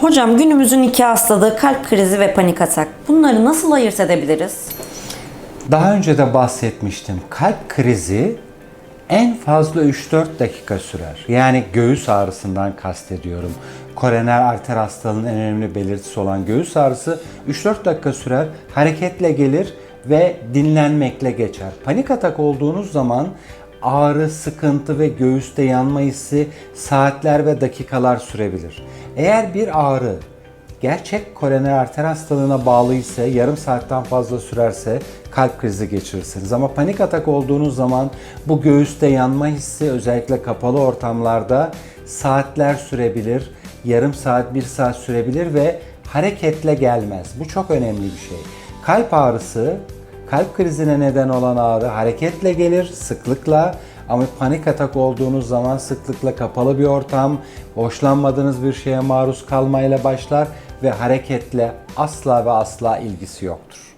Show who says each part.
Speaker 1: Hocam günümüzün iki hastalığı kalp krizi ve panik atak. Bunları nasıl ayırt edebiliriz?
Speaker 2: Daha önce de bahsetmiştim. Kalp krizi en fazla 3-4 dakika sürer. Yani göğüs ağrısından kastediyorum. Koroner arter hastalığının en önemli belirtisi olan göğüs ağrısı 3-4 dakika sürer. Hareketle gelir ve dinlenmekle geçer. Panik atak olduğunuz zaman ağrı, sıkıntı ve göğüste yanma hissi saatler ve dakikalar sürebilir. Eğer bir ağrı gerçek koroner arter hastalığına bağlı ise yarım saatten fazla sürerse kalp krizi geçirirsiniz. Ama panik atak olduğunuz zaman bu göğüste yanma hissi özellikle kapalı ortamlarda saatler sürebilir, yarım saat, bir saat sürebilir ve hareketle gelmez. Bu çok önemli bir şey. Kalp ağrısı, kalp krizine neden olan ağrı hareketle gelir, sıklıkla ama panik atak olduğunuz zaman sıklıkla kapalı bir ortam, hoşlanmadığınız bir şeye maruz kalmayla başlar ve hareketle asla ve asla ilgisi yoktur.